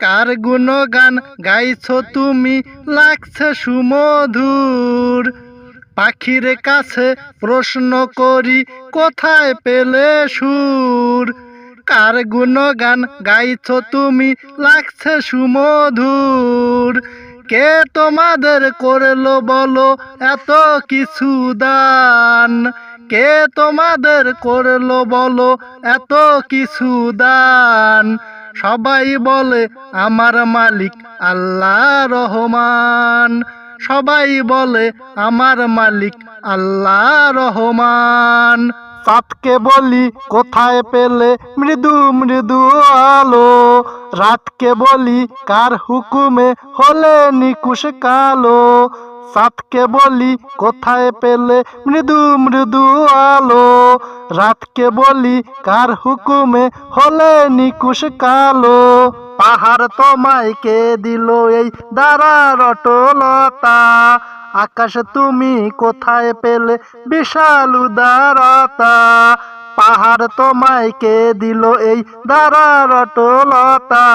কার গুণগান গাইছ তুমি? লাগছে সুমধুর। পাখির কাছে প্রশ্ন করি, কোথায় পেলে সুর? কার গুণগান গাইছ তুমি? লাগছে সুমধুর। কে তোমাদের করল বলো? এত কিছু দান। কে তোমাদের করল বলো? এত কিছু দান। সবাই বলে, আমার মালিক আল্লাহ রহমান। সবাই বলে, আমার মালিক আল্লাহ রহমান। চাঁদকে বলি, কোথায় পেলে মৃদু মৃদু আলো? রাতকে বলি, কার হুকুমে হলে নিকুশ কালো? চাঁদকে বলি, কোথায় পেলে মৃদু মৃদু আলো? রাতকে বলি, কার হুকুমে হলে নিকুশ কালো? পাহাড় তোমায় কে দিল এই দাঁড়ার অটলতা। আকাশ তুমি কোথায় পেলে, বিশাল উদারতা? পাহাড় তোমায় কে দিল এই দাঁড়ার অটলতা।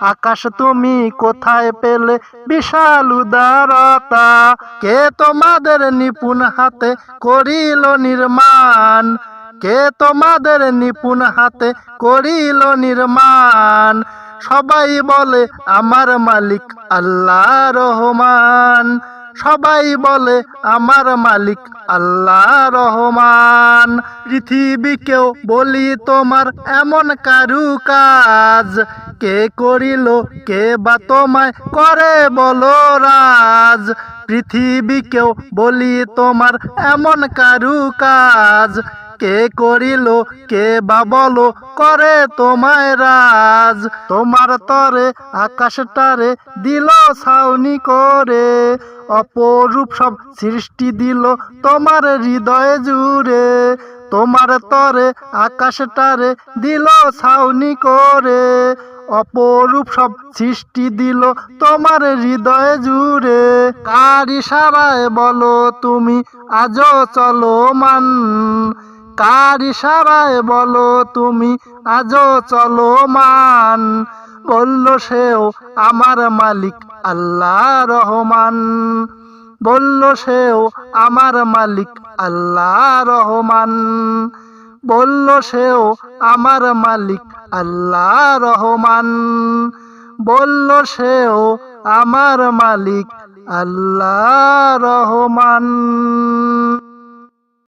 আকাশ তুমি কোথায় পেলে বিশাল উদারতা? কে তোমাদের নিপুণ হাতে করিল নির্মাণ? কে তোমাদের নিপুণ হাতে করিল নির্মাণ? সবাই বলে, আমার মালিক আল্লাহ রহমান। সবাই বলে, আমার মালিক আল্লাহ রহমান। পৃথিবীকেও বলি তোমার এমন কারু কাজ। কে করিল, কে বা তোমায় করে বলো রাজ। পৃথিবীকেও বলি তোমার এমন কারু কাজ। কে করিল, কে বা বলো? করে তোমায় রাজ। তোমার তরে, আকাশটারে দিল ছাউনি করে। অপরূপ সব সৃষ্টি দিল তোমার হৃদয় জুড়ে। তোমার তরে, আকাশটারে দিল ছাউনি করে। অপরূপ সব সৃষ্টি দিল তোমার হৃদয় জুড়ে। কার ইশারায় বলো তুমি, আজও চলো মান কার ইশারায় বলো তুমি, আজও চলো মান বলল সেও আমার মালিক আল্লাহ রহমান। বলল সেও আমার মালিক আল্লাহ রহমান। বলল সেও আমার মালিক আল্লাহ রহমান। বলল সেও আমার মালিক আল্লাহ রহমান।